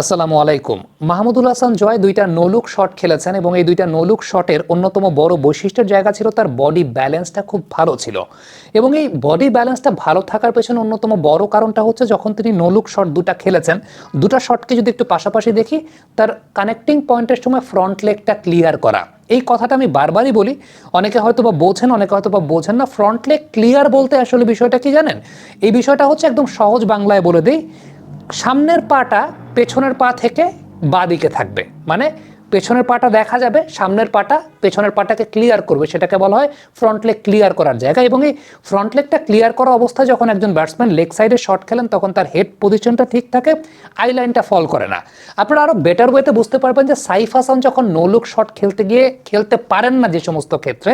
আসসালামু আলাইকুম। মাহমুদুল হাসান জয় দুইটা নোলুক শট খেলেছেন এবং এই দুইটা নোলুক শটের অন্যতম বড় বৈশিষ্ট্যের জায়গা ছিল তার বডি ব্যালেন্সটা খুব ভালো ছিল। এবং এই বডি ব্যালেন্সটা ভালো থাকার পেছনে অন্যতম বড় কারণটা হচ্ছে যখন তিনি নোলুক শট দুটা খেলেছেন, দুটা শটকে যদি একটু পাশাপাশি দেখি, তার কানেক্টিং পয়েন্টের সময় ফ্রন্ট লেগটা ক্লিয়ার করা। এই কথাটা আমি বারবারই বলি, অনেকে হয়তো বা বোঝেন, অনেকে হয়তো বা বোঝেন না। ফ্রন্ট লেগ ক্লিয়ার বলতে আসলে বিষয়টা কি জানেন? এই বিষয়টা হচ্ছে একদম সহজ বাংলায় বলে দিই, সামনের পাটা পেছনের পা থেকে বাঁ দিকে থাকবে। মানে পেছনের পাটা দেখা যাবে, সামনের পাটা পেছনের পাটাকে ক্লিয়ার করবে, সেটাকে বলা হয় ফ্রন্ট লেগ ক্লিয়ার করার জায়গা এবং এই ফ্রন্ট লেগটা ক্লিয়ার করা অবস্থায় যখন একজন ব্যাটসম্যান লেগ সাইডে শট খেলেন, তখন তার হেড পজিশনটা ঠিক থাকে আই লাইনটা ফল করে না। আপনারা আরও বেটার ওয়েতে বুঝতে পারবেন যে সাইফ হাসান যখন নো লুক শট খেলতে গিয়ে খেলতে পারেন না যে সমস্ত ক্ষেত্রে,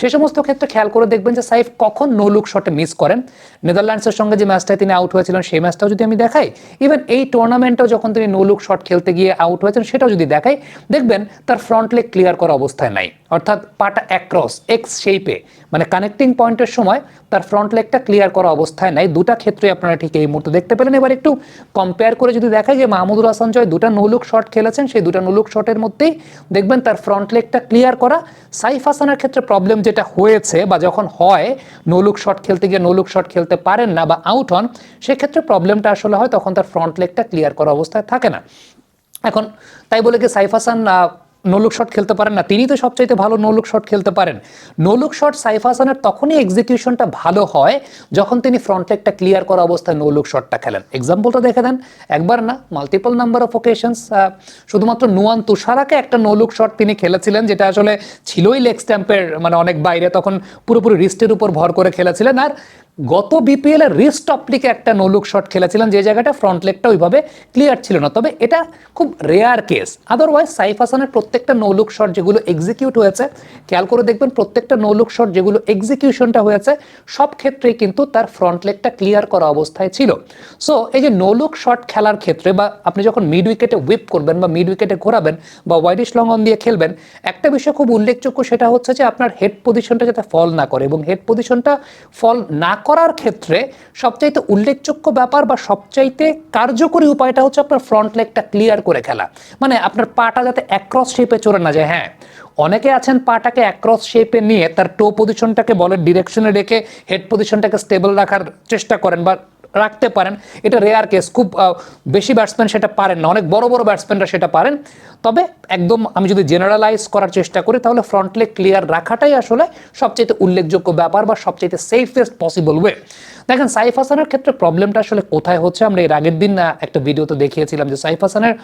সে সমস্ত ক্ষেত্রে খেয়াল করে দেখবেন যে সাইফ কখন নো লুক শটে মিস করেন। নেদারল্যান্ডসের সঙ্গে যে ম্যাচটায় তিনি আউট হয়েছিলেন, সেই ম্যাচটাও যদি আমি দেখাই ইভেন এই টুর্নামেন্টেও যখন তিনি নো লুক শট খেলতে গিয়ে আউট হয়েছেন, সেটাও যদি দেখাই দেখবেন তার ফ্রন্ট লেগ ক্লিয়ার করা অবস্থায় নাই। অর্থাৎ পাটা অ্যাক্রস এক্স শেপে মানে কানেক্টিং পয়েন্টের সময় তার ফ্রন্ট লেগটা ক্লিয়ার করা অবস্থায় নাই। দুটা ক্ষেত্রে আপনারা ঠিক এই মুহূর্তে দেখতে পেলেন। এবার একটু কম্পেয়ার করে যদি দেখাই যে মাহমুদুল হাসান জয় দুটা নোলুক শট খেলেছেন, সেই দুটা নোলুক শটের মধ্যেই দেখবেন তার ফ্রন্ট লেগটা ক্লিয়ার করা। সাইফ হাসানের ক্ষেত্রে প্রবলেম যেটা হয়েছে বা যখন হয় নোলুক শট খেলতে গিয়ে নোলুক শট খেলতে পারেন না বা আউট হন, সেক্ষেত্রে প্রবলেমটা আসলে হয় তখন তার ফ্রন্ট লেগটা ক্লিয়ার করা অবস্থায় থাকে না। এখন তাই বলে কি সাইফ হাসান নোলুক শট খেলতে পারেন না। তিনি তো সবচাইতে ভালো নোলুক শট খেলতে পারেন। নোলুক শট সাইফ হাসানের তখনই এক্সিকিউশনটা ভালো হয় যখন তিনি ফ্রন্ট লেগটা ক্লিয়ার করা অবস্থায় নোলুক শটটা খেলেন। এক্সাম্পলটা দেখে দেন। একবার না মাল্টিপল নাম্বার অফ ওকেশনস শুধুমাত্র নুয়ান তুষারাকে একটা নোলুক শট তিনি খেলেছিলেন, যেটা আসলে ছিলই লেগ স্ট্যাম্পের মানে অনেক বাইরে, তখন পুরোপুরি রিস্টের উপর ভর করে খেলেছিলেন। আর গত বিপিএল এর রিস্ট অপটিকে একটা নোলুক শট খেলেছিলেন, যে জায়গাটা ফ্রন্ট লেগটা ওইভাবে ক্লিয়ার ছিল না। তবে এটা খুব রেয়ার কেস আদারওয়াইজ সাইফ হাসানের প্রত্যেকটা নোলুক শট যেগুলো এক্সিকিউট হয়েছে, খেয়াল করে দেখবেন প্রত্যেকটা নোলুক শট যেগুলো এক্সিকিউশনটা হয়েছে, সব ক্ষেত্রেই কিন্তু তার ফ্রন্ট লেগটা ক্লিয়ার করা অবস্থায় ছিল। সো এই যে নোলুক শট খেলার ক্ষেত্রে বা আপনি যখন মিড উইকেটে হুইপ করবেন বা মিড উইকেটে ঘোরাবেন বা ওয়াইডিশ লং অন দিয়ে খেলবেন, একটা বিষয় খুব উল্লেখযোগ্য সেটা হচ্ছে যে আপনার হেড পজিশনটা যাতে ফল না করে এবং হেড পজিশনটা ফল না করার ক্ষেত্রে সবচাইতে উল্লেখযোগ্য ব্যাপার বা সবচাইতে কার্যকরী উপায়টা হচ্ছে আপনার ফ্রন্ট লেগটা ক্লিয়ার করে খেলা মানে আপনার পাটা যাতে অ্যাক্রস শেপে চলে না যায় হ্যাঁ। অনেকে আছেন পাটাকে অ্যাক্রস শেপে নিয়ে তার টো পজিশনটাকে বলের ডিরেকশনে রেখে হেড পজিশনটাকে স্টেবল রাখার চেষ্টা করেন বা রাখতে পারেন। এটা রেয়ার কেস খুব বেশি ব্যাটসম্যান সেটা পারেন না। অনেক বড় বড় ব্যাটসম্যানরা সেটা পারেন। তবে একদম আমি যদি জেনারেলাইজ করার চেষ্টা করি, তাহলে ফ্রন্ট লেগ ক্লিয়ার রাখাটাই আসলে সবচেয়ে উল্লেখযোগ্য ব্যাপার বা সবচেয়ে সেফেস্ট পসিবল ওয়ে দেখেন, সাইফ হাসানের ক্ষেত্রে প্রবলেমটা আসলে কোথায় হচ্ছে? আমরা এর আগের দিন একটা ভিডিওতে দেখিয়েছিলাম যে সাইফ হাসানের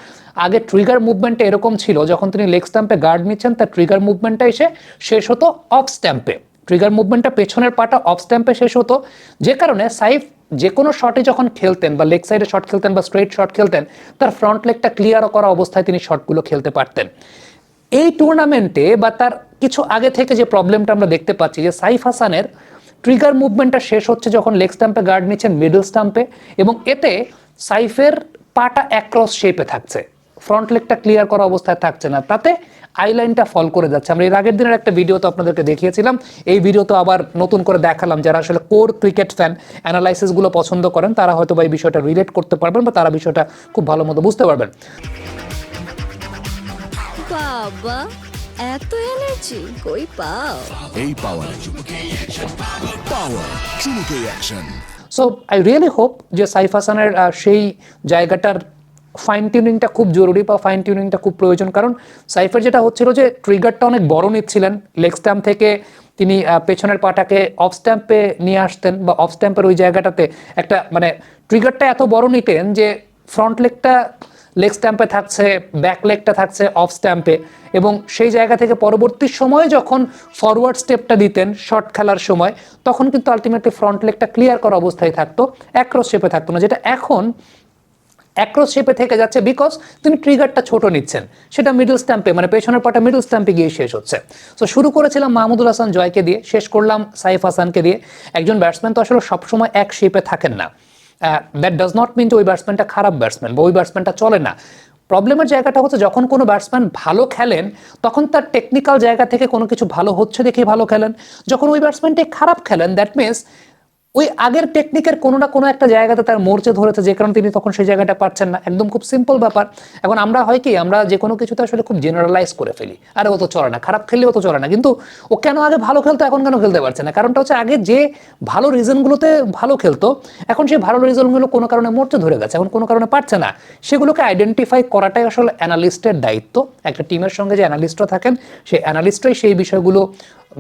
আগে ট্রিগার মুভমেন্টটা এরকম ছিল, যখন তিনি লেগ স্ট্যাম্পে গার্ড নিচ্ছেন, তার ট্রিগার মুভমেন্টটা এসে শেষ হতো অফ স্ট্যাম্পে ট্রিগার মুভমেন্টটা পেছনের পাটা অফ স্ট্যাম্পে শেষ হতো। যে কারণে সাইফ যে কোনো শটে যখন খেলতেন বা লেগ সাইডে শট খেলতেন বা স্ট্রেট শট খেলতেন, তার ফ্রন্ট লেগটা ক্লিয়ার করা অবস্থায় তিনি শটগুলো খেলতে পারতেন। এই টুর্নামেন্টে বা তার কিছু আগে থেকে যে প্রবলেমটা আমরা দেখতে পাচ্ছি যে সাইফ হাসানের ট্রিগার মুভমেন্টটা শেষ হচ্ছে যখন লেগ স্টাম্পে গার্ড নিচ্ছেন মিডল স্টাম্পে এবং এতে সাইফের পাটা অ্যাক্রস শেপে থাকছে। ফ্রন্ট লেগটা ক্লিয়ার করা অবস্থায় থাকছে না। তাতে আইলাইনটা ফল করে যাচ্ছে। আমরা এর আগের দিনের একটা ভিডিও তো আপনাদেরকে দেখিয়েছিলাম। এই ভিডিও তো আবার নতুন করে দেখালাম যারা আসলে কোর ক্রিকেট ফ্যান অ্যানালাইসিসগুলো পছন্দ করেন তারা হয়তো বা এই বিষয়টা রিলেট করতে পারবেন বা তারা বিষয়টা খুব ভালো মতো বুঝতে পারবেন। বাবা এত এনার্জি কই পাও? এই power power চুমুকে action so I really hope যে সাইফ হাসানের সেই জায়গাটার ফাইন টিউনিংটা খুব জরুরি বা ফাইন টিউনিংটা খুব প্রয়োজন। কারণ সাইফের যেটা হচ্ছিল যে ট্রিগারটা অনেক বড় নিচ্ছিলেন। লেগ স্ট্যাম্প থেকে তিনি পেছনের পাটাকে অফ স্ট্যাম্পে নিয়ে আসতেন বা অফ স্ট্যাম্পের ওই জায়গাটাতে একটা মানে ট্রিগারটা এত বড় নিতেন যে ফ্রন্ট লেগটা লেগ স্ট্যাম্পে থাকছে ব্যাক লেগটা থাকছে অফ স্ট্যাম্পে এবং সেই জায়গা থেকে পরবর্তী সময়ে যখন ফরওয়ার্ড স্টেপটা দিতেন শর্ট খেলার সময়, তখন কিন্তু আলটিমেটলি ফ্রন্ট লেগটা ক্লিয়ার করা অবস্থায় থাকতো অ্যাক্রস শেপে থাকতো না। যেটা এখন অ্যাক্রস শেপে থেকে যাচ্ছে বিকজ তিনি ট্রিগারটা ছোট নিচ্ছেন। সেটা মিডল স্ট্যাম্পে মানে পেছনের পাটা মিডল স্ট্যাম্পে গিয়ে শেষ হচ্ছে। সো শুরু করেছিলাম মাহমুদুল হাসান জয়কে দিয়ে, শেষ করলাম সাইফ হাসানকে দিয়ে। একজন ব্যাটসম্যান তো আসলে সবসময় এক শেপে থাকেন না। দ্যাট ডাজ নট মিন যে ওই ব্যাটসম্যানটা খারাপ ব্যাটসম্যান বা ওই ব্যাটসম্যানটা চলে না। প্রবলেমের জায়গাটা হচ্ছে যখন কোনো ব্যাটসম্যান ভালো খেলেন, তখন তার টেকনিক্যাল জায়গা থেকে কোনো কিছু ভালো হচ্ছে দেখে ভালো খেলেন। যখন ওই ব্যাটসম্যানটি খারাপ খেলেন দ্যাট মিনস ওই আগের টেকনিকের কোনো না কোনো একটা জায়গাতে তার মোর্চে ধরেছে, যে কারণে তিনি তখন সেই জায়গাটা পাচ্ছেন না। একদম খুব সিম্পল ব্যাপার। এখন আমরা হয় কি, আমরা যে কোনো কিছুতে আসলে খুব জেনারেলাইজ করে ফেলি। আরে ও তো চলে না, খারাপ খেললেও তো চলে না। কিন্তু ও কেন আগে ভালো খেলতো, এখন কেন খেলতে পারছে না? কারণটা হচ্ছে আগে যে ভালো রিজনগুলোতে ভালো খেলতো, এখন সেই ভালো রিজনগুলো কোনো কারণে মোর্চে ধরে গেছে, এখন কোনো কারণে পারছে না। সেগুলোকে আইডেন্টিফাই করাটাই আসলে অ্যানালিস্টের দায়িত্ব। একটা টিমের সঙ্গে যে অ্যানালিস্টরা থাকেন, সেই অ্যানালিস্টরাই সেই বিষয়গুলো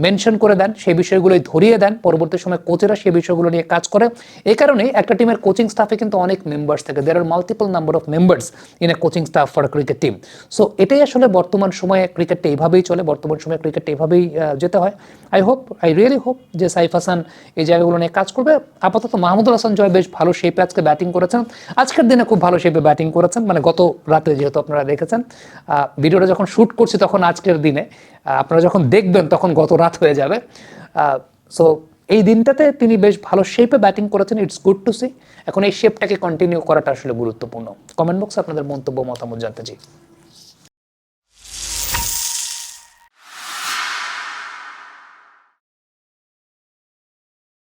মেনশন করে দেন, সেই বিষয়গুলোই ধরিয়ে দেন। পরবর্তী সময় কোচেরা সেই বিষয়গুলো নিয়ে কাজ করে। এই কারণে একটা টিমের কোচিং স্টাফে কিন্তু অনেক মেম্বার্স থাকে। দের আর multiple number of members in a coaching staff for cricket team so এটাই আসলে বর্তমান সময়ে ক্রিকেটটা এইভাবেই চলে। বর্তমান সময়ে ক্রিকেটটা এইভাবেই যেতে হয়। I hope I really hope যে সাইফ হাসান এই জায়গাগুলো নিয়ে কাজ করবে। আপাতত মাহমুদুল হাসান জয় বেশ ভালো শেপে আজকে ব্যাটিং করেছেন। আজকের দিনে খুব ভালো শেপে ব্যাটিং করেছেন। মানে গত রাতে যেহেতু আপনারা দেখেছেন ভিডিওটা যখন শ্যুট করছি তখন আজকের দিনে আপনারা যখন দেখবেন তখন গত রাত হয়ে যাবে। সো এই দিনটাতে তিনি বেশ ভালো শেপে ব্যাটিং করেছেন। ইটস গুড টু সি এখন এই শেপটাকে কন্টিনিউ করাটা আসলে গুরুত্বপূর্ণ। কমেন্ট বক্সে আপনাদের মন্তব্য, মতামত জানতে চাই।